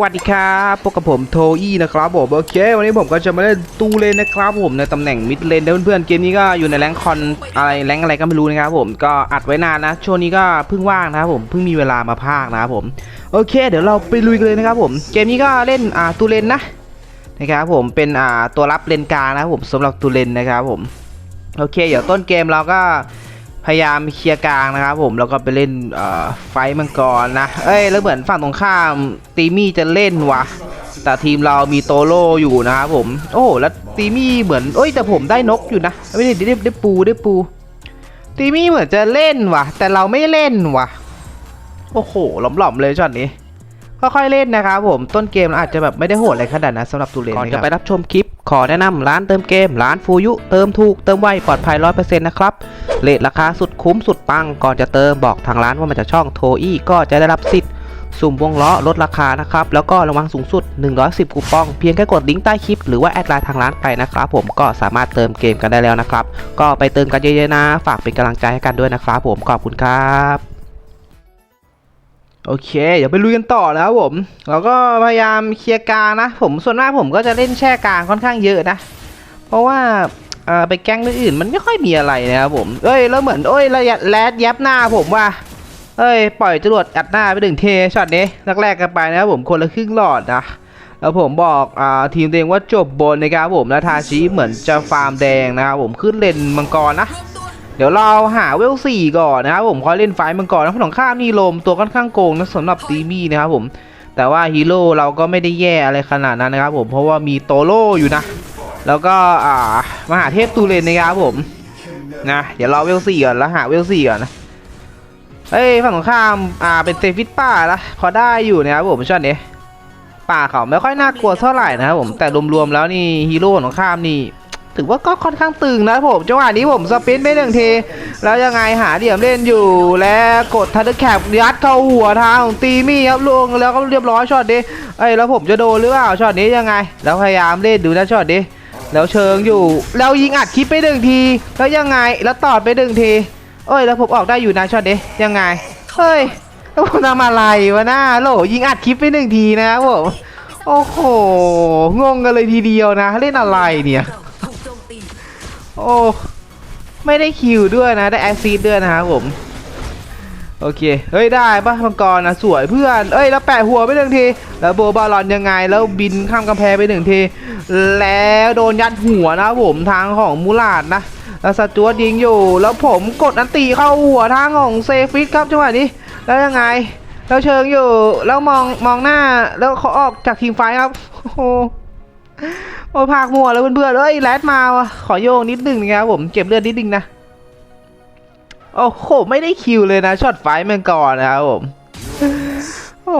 วัสดีครับพบกับผมโทอี้นะครับผมโอเค วันนี้ผมก็จะมาเล่นตูเลนนะครับผมในตำแหน่งมิดเลนนะเพื่อนๆเกมนี้ก็อยู่ในแรงค์คอนอะไรแรงค์อะไรก็ไม่รู้นะครับผมก็อัดไว้นานนะช่วงนี้ก็เพิ่งว่างนะครับผมเพิ่งมีเวลามาพากนะครับผมโอเค เดี๋ยวเราไปลุยกันเลยนะครับผมเกมนี้ก็เล่นอ่าตูเลนนะนะครับผมเป็นอ่าตัวรับเลนกลางนะครับผมสำหรับตูเลนนะครับผมโอเค เดี๋ยวต้นเกมเราก็ พยายามเคลียร์กลางนะครับผมแล้วก็ไปเล่นไฟมังกรนะ เอ้ยแล้วเหมือนฝั่งตรงข้ามตีมี่จะเล่นวะแต่ทีมเรามีโตโร่อยู่นะครับผม โอ้แล้วตีมี่เหมือนเอ้ยแต่ผมได้นกอยู่นะไม่ได้ได้ได้ปูได้ปู ตีมี่เหมือนจะเล่นวะแต่เราไม่เล่นวะโอ้โหหล่อมๆเลยช็อตนี้ ค่อยๆเล่นนะครับผมต้นเกมอาจจะแบบไม่ได้โหดอะไรขนาดนั้นสำหรับตูเลนก่อนจะไปรับชมคลิป ขอแนะนำร้านเติมเกม ร้านฟูยุ เติมถูกเติมไวปลอดภัย100%นะครับเลทราคาสุดคุ้มสุดปังก่อนจะเติมบอกทางร้านว่ามาจากช่องโทอี้ก็จะได้รับสิทธิ์สุ่มวงล้อลดราคานะครับ แล้วก็ระวังสูงสุด 110 คูปอง เพียงแค่กดลิงก์ใต้คลิป หรือว่าแอดไลน์ทางร้านไปนะครับผมก็สามารถเติมเกมกันได้แล้วนะครับ ก็ไปเติมกันเยอะๆนะ ฝากเป็นกำลังใจให้กันด้วยนะครับผมขอบคุณครับ โอเค เดี๋ยวไปลุยกันต่อนะครับผม เราก็พยายามเคลียร์กลางนะ ผมส่วนมากผมก็จะเล่นแช่กลางค่อนข้างเยอะนะ เพราะว่าไปแก๊งอื่นๆมันไม่ค่อยมีอะไรนะครับผม เอ้ยแล้วเหมือนเอ้ยระยะแรดยับหน้าผมว่าเอ้ยปล่อยจรวดอัดหน้าไปหนึ่งเทช็อตนี้แรกๆกันไปนะครับผมคนละครึ่งหลอดนะ แล้วผมบอกอทีมเองว่าจบบนนะครับผมแล้วทาชิเหมือนจะฟาร์มแดงนะครับผมขึ้นเลนมังกรนะ เดี๋ยวเราหาเวลสี่ก่อนนะครับผมคอยเล่นไฟมังกรนะฝั่งข้ามนี่ลมตัวค่อนข้างโกงนะสำหรับตีมี่นะครับผม แต่ว่าฮีโร่เราก็ไม่ได้แย่อะไรขนาดนั้นนะครับผมเพราะว่ามีโตโร่อยู่นะ แล้วก็อ่ามหาเทพตูเรนนะครับผมนะเดี๋ยวเรอเวลสี่ก่อนแล้วหาเวลสี่ก่อนนะเอ้ยฝั่งตรงข้ามอ่าเป็นเซฟิตป้าละพอได้อยู่นะครับผมช่วงนี้ป่าเขาไม่ค่อยน่ากลัวเท่าไหร่นะครับผมแต่รวมๆแล้วนี่ฮีโร่ของข้ามนี่ ถือว่าก็ค่อนข้างตึงนะผมจังหวะนี้ผมสปินไปหนึ่งที แล้วยังไงหาเหลี่ยมเล่นอยู่ และกดทันเดอร์แคปยัดเข้าหัวทางของตีมี่ครับลงแล้วก็เรียบร้อยช็อตนี้เอ้ยแล้วผมจะโดนหรือเปล่าช็อตนี้ยังไง แล้วพยายามเล่นดูนะช็อตนี้แล้วเชิงอยู่แล้วยิงอัดคลิปไปหนึ่งทีแล้วยังไงแล้วตอดไปหนึ่งทีเอ้ยแล้วผมออกได้อยู่นะช็อตนี้ยังไงเฮ้ยแล้วผมทำอะไรวะหน้าโหลยิงอัดคลิปไปหนึ่งทีนะครับผมโอ้โหงงกันเลยทีเดียวนะเล่นอะไรเนี่ย โอ้ ไม่ได้คิวด้วยนะ ได้แอซซีดด้วยนะครับผม โอเค เฮ้ย ได้ปะมังกรนะสวยเพื่อน เอ้ย แล้วแปะหัวไปหนึ่งที แล้วโบบาลอนยังไง แล้วบินข้ามกำแพงไปหนึ่งที แล้วโดนยัดหัวนะผมทางของมูลาดนะแล้วสจวตยิงอยู่ แล้วผมกดอันตีเข้าหัวทางของเซฟิตครับจังหวะนี้ แล้วยังไง แล้วเชิงอยู่ แล้วมองมองหน้า แล้วเขาออกจากทีมไฟครับ โอ้ โอ้ภาคมัวแล้วเพื่อนๆเอ้ยแรดมาขอโยงนิดนึงนะครับผมเก็บเลือดนิดนึงนะโอ้โหไม่ได้คิวเลยนะช็อตไฟท์มันก่อนนะครับผมโอ้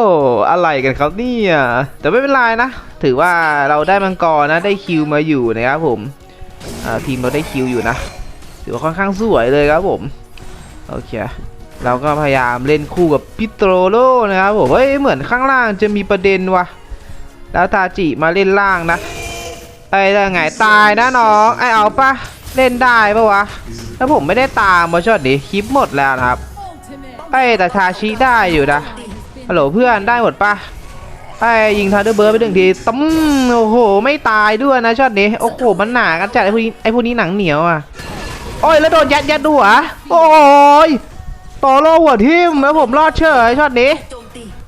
อะไรกันครับเนี่ยแต่ไม่เป็นไรนะ ถือว่าเราได้มังกรนะได้คิวมาอยู่นะครับผมทีมเราได้คิวอยู่นะถือว่าค่อนข้างสวยเลยครับผมโอเคเราก็พยายามเล่นคู่กับพิโตรโลนะครับผมเฮ้ยเหมือนข้างล่างจะมีประเด็นวะ แล้วทาจิมาเล่นล่างนะไอ้ได้ไงตายนะน้องไอเอาปะเล่นได้ปะวะถ้าผมไม่ได้ตามมาช็อตนี้คลิปหมดแล้วนะครับไอ้แต่ทาชิได้อยู่นะฮัลโหลเพื่อนได้หมดปะไอ้ยิงทันเดอร์เบิร์ดไปหนึ่งทีตั้มโอ้โห ไม่ตายด้วยนะช็อตนี้โอ้โหมันหนากันจัดไอ้พวกนี้ไอ้พวกนี้หนังเหนียวอะโอ้ยแล้วโดนยัดยัดดูอะโอ้ยต่อโลหัวทิ่มแล้วผมรอดเฉยช็อตนี้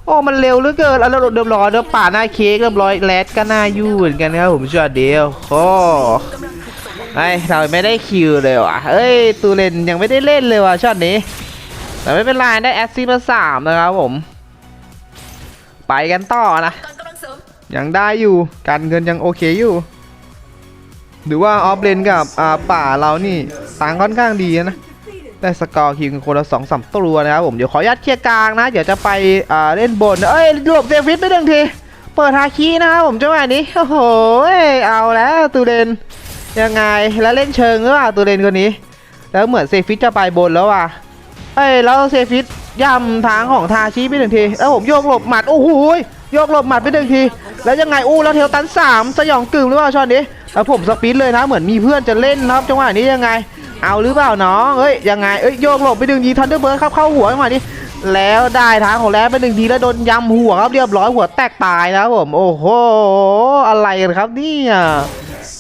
โอ้มันเร็วเหลือเกินแล้วเราเรียบร้อยแล้วป่าหน้าเค้กเรียบร้อยแรดก็น่ายู่เหมือนกันนะครับผมชอตเดียวโอ้ไอเราไม่ได้คิวเลยว่ะเอ้ยตูเลนยังไม่ได้เล่นเลยว่ะช็อตนี้ แต่ไม่เป็นไรได้แอสซีมาสามนะครับผม ไปกันต่อนะ ยังได้อยู่การเงินยังโอเคอยู่ หรือว่าออฟเลนกับอ่าป่าเรานี่ต่างค่อนข้างดีนะ ได้สกอร์คิวกันคนละสองสามตัวนะครับผมเดี๋ยวขอยัดเคลียร์กลางนะเดี๋ยวจะไปอ่าเล่นบนเอ้ยหลบเซฟิตไปหนึ่งทีเปิดฮาคีนะครับผมจังหวะนี้โอ้โหเอาแล้วตูเดนยังไงแล้วเล่นเชิงหรือเปล่าตูเดนคนนี้ แล้วเหมือนเซฟิตจะไปบนแล้วว่ะเอ้ยแล้วเซฟิตย่ำทางของทาชิไปหนึ่งทีแล้วผมโยกหลบหมัดโอ้โหยโยกหลบหมัดไปหนึ่งที แล้วยังไงอู้แล้วเทลตันสามสยองกึ่งหรือเปล่าช็อตนี้แล้วผมสปีดเลยนะเหมือนมีเพื่อนจะเล่นนะครับจังหวะนี้ยังไง เอาหรือเปล่าน้องเอ้ยยังไงเอ้ยโยกหลบไปดึงยีทันเดอร์เบิร์ดเข้าเข้าหัวจังหวะนี้แล้วได้ทางของแล้วไปหนึ่งทีแล้วโดนยำหัวครับเรียบร้อยหัวแตกตายนะครับผมโอ้โหอะไรกันครับเนี่ย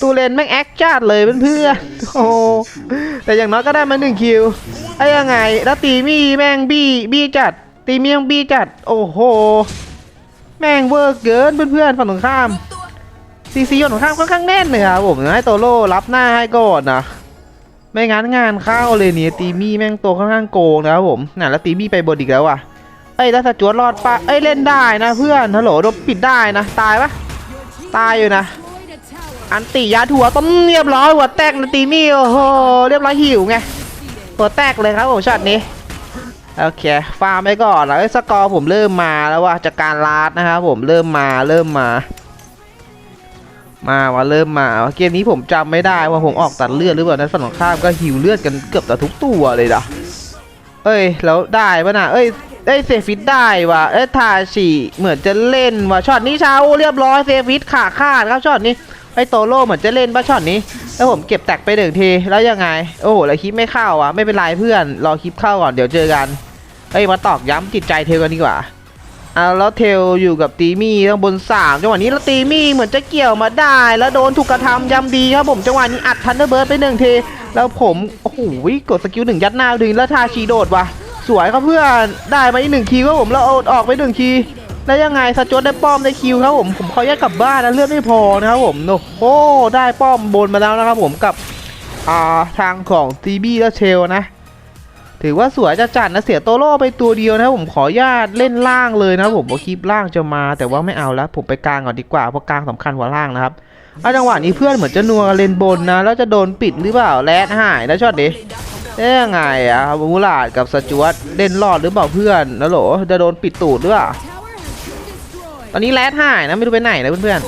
ตูเลนแม่งแอคจัดเลยเพื่อนๆโอ้โหแต่อย่างน้อยก็ได้มาหนึ่งคิวไอ้ยังไงแล้วตีมี่แม่งบี้บี้จัด ตีมี่แม่งบี้จัด โอ้โห แม่งเวอร์กเกินเพื่อนๆฝั่งตรงข้ามซีซีฝั่งตรงข้ามค่อนข้างแน่นเลยครับผมให้โตโร่รับหน้าให้ก่อนนะ ไม่งั้นงานเข้าเลยเนี่ยตีมี่แม่งตัวค่อนข้างโกงนะครับผมน่ะแล้วตีมี่ไปบนอีกแล้วว่ะเอ้ยแล้วสจวตรอดปะเอ้ยเล่นได้นะเพื่อนฮัลโหลโดนปิดได้นะตายปะตายอยู่นะ อันติยาถั่วต้มเรียบร้อยหัวแตกนะตีมี่โอ้โหเรียบร้อยหิวไงหัวแตกเลยครับผมช็อตนี้โอเคฟาร์มไปก่อนแล้วสกอร์ผมเริ่มมาแล้วว่ะจากการลาดนะครับผมเริ่มมาเริ่มมา มาว่าเริ่มมาเกมนี้ผมจำไม่ได้ว่าผมออกตัดเลือดหรือเปล่านั้นฝั่งตรงข้ามก็หิวเลือดกันเกือบแต่ทุกตัวเลยนะเอ้ยแล้วได้ปะนะเอ้ยเอ้ยเซฟิตได้ว่ะเอ้ยทาชิเหมือนจะเล่นว่ะช็อตนี้เช้าเรียบร้อยเซฟิตขาขาดครับช็อตนี้ไอโตโร่เหมือนจะเล่นปะช็อตนี้ แล้วผมเก็บแตกไปหนึ่งทีแล้วยังไง โอ้โหแล้วคลิปไม่เข้าอะไม่เป็นไรเพื่อนรอคลิปเข้าก่อนเดี๋ยวเจอกันเอ้ยมาตอกย้ำจิตใจเทลกันดีกว่า เอาแล้วเทลอยู่กับตีมี่ข้างบนสามจังหวะนี้แล้วตีมี่เหมือนจะเกี่ยวมาได้ แล้วโดนถูกกระทำยำดีครับผมจังหวะนี้อัดทันเดอร์เบิร์ดไปหนึ่งทีแล้วผมโอ้โหกดสกิลหนึ่งยัดหน้าดึงแล้วทาชีโดดว่ะสวยครับเพื่อนได้มาอีกหนึ่งคิวครับผมแล้วเอาออกไปหนึ่งคีแล้วยังไงสจวตได้ป้อมได้คิวครับผมผมขอแยกกลับบ้านนะเลือดไม่พอนะครับผมโอ้โหได้ป้อมบนมาแล้วนะครับผมกับอ่าทางของตีบี้และเชลนะ ถือว่าสวยจะจัดนะเสียโตโร่ไปตัวเดียวนะผมขออนุญาตเล่นล่างเลยนะผมว่าคลิปล่างจะมา แต่ว่าไม่เอาแล้วผมไปกลางก่อนดีกว่าเพราะกลางสำคัญกว่าล่างนะครับอาจังหวะนี้เพื่อนเหมือนจะนัวเลนบนนะแล้วจะโดนปิดหรือเปล่าแรดหายนะช็อตนี้เอ๊ะยังไงอะมูลาดกับสจวตเล่นรอดหรือเปล่าเพื่อนนะโหลจะโดนปิดตูดหรือเปล่าตอนนี้แรดหายนะไม่รู้ไปไหนนะเพื่อน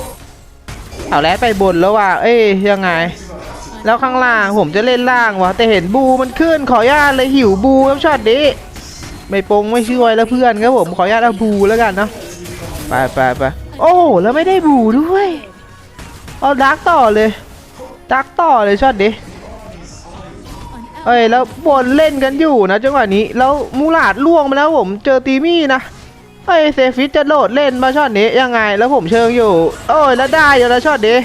ๆเอาแรดไปบนแล้วว่า เอ้ยยังไง แล้วข้างล่างผมจะเล่นล่างวะแต่เห็นบูมันขึ้นขออนุญาตเลยหิวบูครับช็อตนี้ไม่ปงไม่ช่วยแล้วเพื่อนครับผมขออนุญาตเอาบูแล้วกันเนาะไปไปไปโอ้แล้วไม่ได้บูด้วยเอาดักต่อเลยดักต่อเลยช็อตนี้เอ้ยแล้วบนเล่นกันอยู่นะจังหวะนี้แล้วมูลาดล่วงมาแล้วผมเจอตีมี่นะเอ้ยเซฟิตจะโหลดเล่นมาช็อตนี้ยังไงแล้วผมเชิงอยู่โอ้ยแล้วได้อยู่แล้วช็อตนี้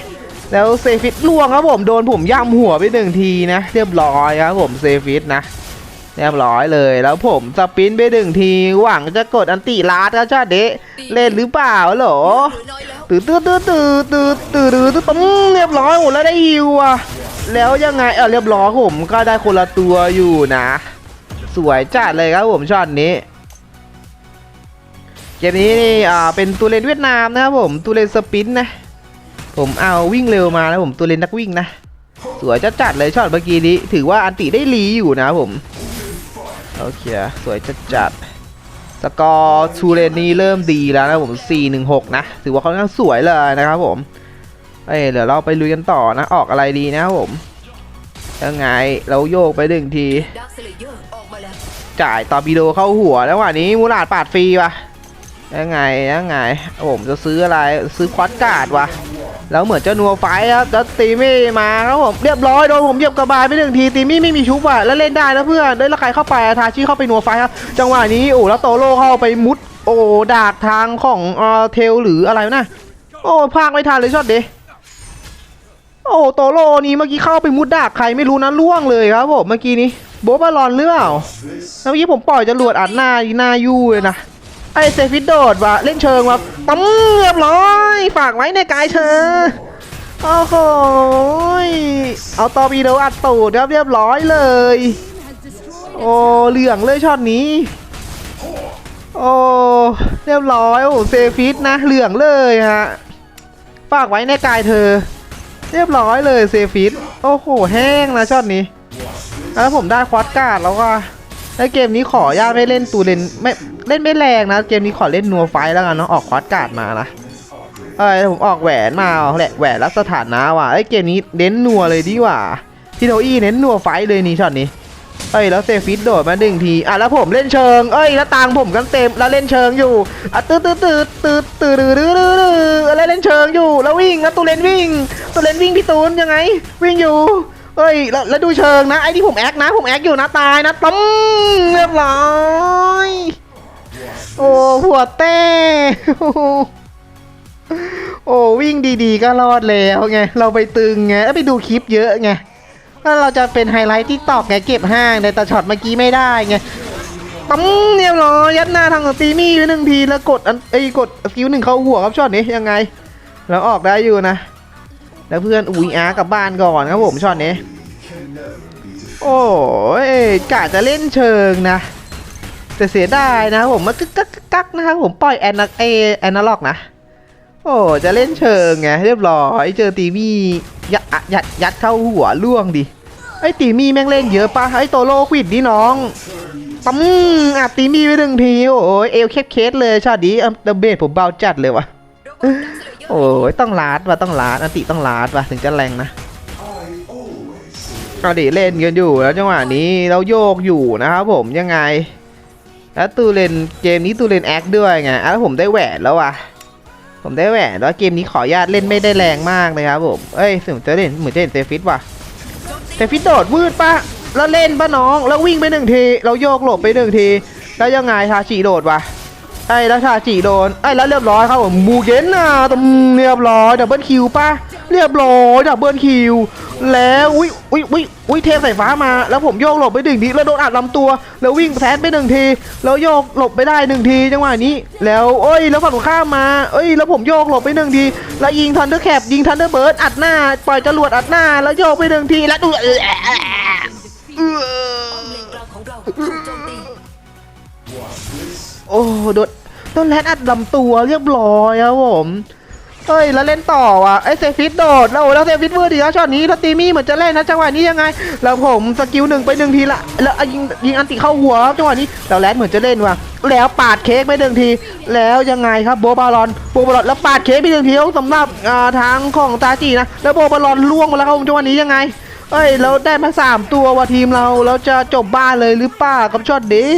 แล้วเซฟิตล่วงครับผมโดนผมย่ำหัวไปหนึ่งทีนะ เรียบร้อยครับผมเซฟิตนะเรียบร้อยเลยแล้วผมสปินไปหนึ่งที หวังจะกดอันติลาดครับชาติเดะเล่นหรือเปล่าหรอตื่นตื่นตื่นตื่นตื่นตื่นตื่นตื่นตึ้งเรียบร้อยหมดแล้วได้ฮิวอะแล้วยังไงเออเรียบร้อยผมก็ได้คนละตัวอยู่นะ สวยจัดเลยครับผมช็อตนี้เกมนี้นี่อ่าเป็นตัวเลนเวียดนามนะครับผมตัวเลนสปินนะ ผมเอาวิ่งเร็วมานะผมตัวเลนนักวิ่งนะ สวยจัดจัดๆเลยช็อตเมื่อกี้นี้ ถือว่าอันติได้รีอยู่นะผม โอเค สวยจัดๆสกอร์ทูเลนนี้เริ่มดีแล้วนะผม 4-1-6 นะ ถือว่าค่อนข้างสวยเลยนะครับผม เอ้ยเดี๋ยวเราไปลุยกันต่อนะ ออกอะไรดีนะผมยังไงเราโยกไปหนึ่งที จ่ายตอร์ปิโดเข้าหัวแล้ววันนี้มูลาดปาดฟรีปะยังไงยังไงผมจะซื้ออะไรซื้อควอดการ์ดวะ แล้วเหมือนจะนัวไฟครับแล้วตีมี่มาครับผมเรียบร้อยโดนผมเหยียบกระบาลไปหนึ่งทีตีมี่ไม่มีชุบอะแล้วเล่นได้นะเพื่อนได้แล้วใครเข้าไปอะทาชิเข้าไปนัวไฟครับจังหวะนี้โอ้แล้วโตโร่เข้าไปมุดโอ้ดากทางของเอ่อเทลหรืออะไรนะโอ้พากไม่ทันเลยช็อตเดโอ้โตโร่นี่เมื่อกี้เข้าไปมุดดากใครไม่รู้นะล่วงเลยครับผมเมื่อกี้นี้โบบาลอนหรือเปล่าแล้วเมื่อกี้ผมปล่อยจรวดอัดหน้าหน้ายู่เลยนะไอเซฟิตโดดว่ะเล่นเชิงว่ะตั้มเรียบร้อย กไว้ในกายเธอ โอ้โห เอาตอร์ปีโดอัดตูดครับเรียบร้อยเลย โอ้เหลืองเลยช็อตนี้ โอ้เรียบร้อยโอ้เซฟิตนะเหลืองเลยฮะ ฝากไว้ในกายเธอ เรียบร้อยเลยเซฟิต โอ้โหแห้งนะช็อตนี้แล้วผมได้ควอดการ์ดแล้วก็แล้วเกมนี้ขออนุญาตไม่เล่นตูเลนไม่เล่นไม่แรงนะ เกมนี้ขอเล่นนัวไฟแล้วกันเนาะออกควอดการ์ดมานะ เอ้ยผมออกแหวนมาแหละแหวนรับสถานะว่ะไอ้เกมนี้เน้นนัวเลยดีกว่าที่โทอี้เน้นนัวไฟเลยนี่ช็อตนี้เอ้ยแล้วเซฟิตโดดมาหนึ่งทีอะแล้วผมเล่นเชิง เอ้ยแล้วตังผมกันเต็มแล้วเล่นเชิงอยู่อะตืดตืดตืดตืดตืดตืดตืดแล้วเล่นเชิงอยู่ แล้ววิ่งแล้วตูเลนวิ่งตูเลนวิ่งพี่ตูนยังไง วิ่งอยู่เอ้ยแล้วแล้วดูเชิงนะไอ้ที่ผมแอคนะ ผมแอคอยู่นะตายนะต้มเรียบร้อยโอ้หัวเต้ อ้วิ่งดีๆ ก็รอดแล้วไงเราไปตึงไงแล้วไปดูคลิปเยอะไงแล้วเราจะเป็นไฮไลท์ที่ตอกไงเก็บห้างในแต่ช็อตเมื่อกี้ไม่ได้ไงปั๊มเรียบร้อยัดหน้าทางตีมี่ไปหนึ่งทีแล้วกดอันไอ้กดสกิลหนึ่งเข้าหัวครับช็อตนี้ยังไง แล้วออกได้อยู่นะ แล้วเพื่อนอุ้ยอาร์กลับบ้านก่อนครับผมช็อตนี้ โอ้ยกะจะเล่นเชิงนะแต่เสียดายนะผมมันกึกกักกึกกักนะครับผมปล่อยแอนนาเอแอนนาล็อกนะ โอ้จะเล่นเชิงไงเรียบร้อยเจอตีมี่ยัดยัดยัดเข้าหัวล่วงดิไอ้ตีมี่แม่งเล่นเยอะปะไอ้โตโลควิดดิน้องปั๊มอัดตีมี่ไปหนึ่งทีโอ้ยเอวเคบเคสเลยชาตินี้เดเบสผมเบาจัดเลยวะโอ้ยต้องลาดว่ะต้องลาดอันติต้องลาดว่ะถึงจะแรงนะเอาดิเล่นกันอยู่แล้วจังหวะนี้เราโยกอยู่นะครับผมยังไง แล้วตูเลนเกมนี้ตูเลนแอคด้วยไงแล้วผมได้แหวนแล้วว่ะ ผมได้แหวนแล้วเกมนี้ขออนุญาตเล่นไม่ได้แรงมากเลยครับผม เอ้ยสมจะเล่นเหมือนจะเห็นเซฟิตว่ะเซฟิตโดดวืดปะแล้วเล่นปะน้อง แล้ววิ่งไปหนึ่งที เราโยกหลบไปหนึ่งที แล้วยังไงทาชิโดดวะ ไอ้ยแล้วทาจิโดนไอ้แล้วเรียบร้อยครับผมบูเกนน่ะตำเรียบร้อยดับเบิลคิวป่ะเรียบร้อยดับเบิลคิวแล้วอุ้ยอุ้ยอุ้ยอุ้ยเทใสายฟ้ามา แล้วผมโยกหลบไปหนึ่งทีแล้วโดนอัดลำตัว แล้ววิ่งแทนไปหนึ่งทีแล้วโยกหลบไปได้หนึ่งทีจังหวะนี้ แล้วเอ้ยแล้วฝั่งข้ามมาเอ้ยแล้วผมโยกหลบไปหนึ่งทีแล้วยิงทันเดอร์แคปยิงทันเดอร์เบิร์ดอัดหน้าปล่อยจรวดอัดหน้า แล้วโยกไปหนึ่งทีแล้วดูโจมตีโอ้โดน โดนแลนอัดลำตัวเรียบร้อยครับผมเฮ้ยแล้วเล่นต่อว่ะไอเซฟิตโดดแล้วแล้วเซฟิตเวอร์ดีแล้วช็อตนี้แล้วตีมี่เหมือนจะเล่นนะจังหวะนี้ยังไง แล้วผมสกิลหนึ่งไปหนึ่งทีละแล้วยิงยิงอันติเข้าหัวจังหวะนี้แล้วแลนเหมือนจะเล่นว่ะแล้วปาดเค้กไปหนึ่งที แล้วยังไงครับโบบาลอนโบบาลอนแล้วปาดเค้กไปหนึ่งทีสำหรับทางของตาจีนะแล้วโบบาลอนล่วงมาแล้วครับจังหวะนี้ยังไง เอ้ยเราได้มาสามตัวว่ะทีมเราเราจะจบบ้านเลยหรือเปล่ากับช็อตนี้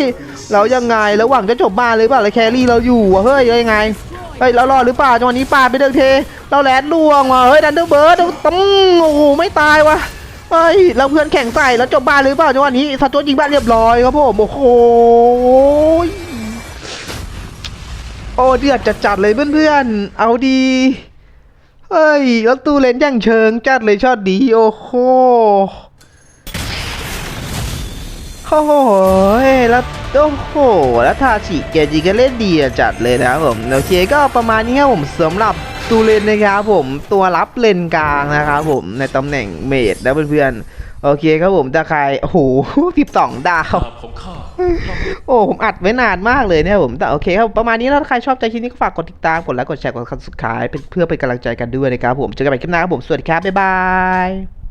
เรายังไงแล้วหวังจะจบบ้านเลยเปล่าเลยแครี่เราอยู่วะเฮ้ยยังไงเฮ้ยเรารอดหรือเปล่าจังหวะนี้ปาดไปเดินเท เราแลนล่วงว่ะเฮ้ยดันเดอร์เบิร์ดตั้มโอ้โหไม่ตายว่ะเฮ้ยเราเพื่อนแข่งใส่แล้วจบบ้านหรือเปล่าจังหวะนี้สตัวยิงบ้านเรียบร้อยครับผมโอ้โหโอ้เดือดจัดๆเลยเพื่อนๆเอาดี เฮ้ย แล้วตูเลนย่างเชิงจัดเลยชอดดี โอ้โหโอ้โหแล้วโอ้โห แล้วทาชิเกจิก็เล่นดีจัดเลยนะครับผม โอเคก็ประมาณนี้ครับผมสำหรับ ตูเลนนะครับผมตัวรับเลนกลางนะครับผมในตำแหน่งเมดนะเพื่อนๆโอเคครับผมถ้าใครโอ้โหสิบสองดาวดาบของข้าโอ้ผมอัดไว้นานมากเลยเนี่ยผมแต่โอเคครับประมาณนี้แล้วถ้าใครชอบใจคลิปนี้ก็ฝากกดติดตามกดไลค์กดแชร์กดคันสุดท้ายเป็นเพื่อเป็นกำลังใจกันด้วยนะครับผมเจอกันใหม่คลิปหน้าครับผมสวัสดีครับบ๊ายบาย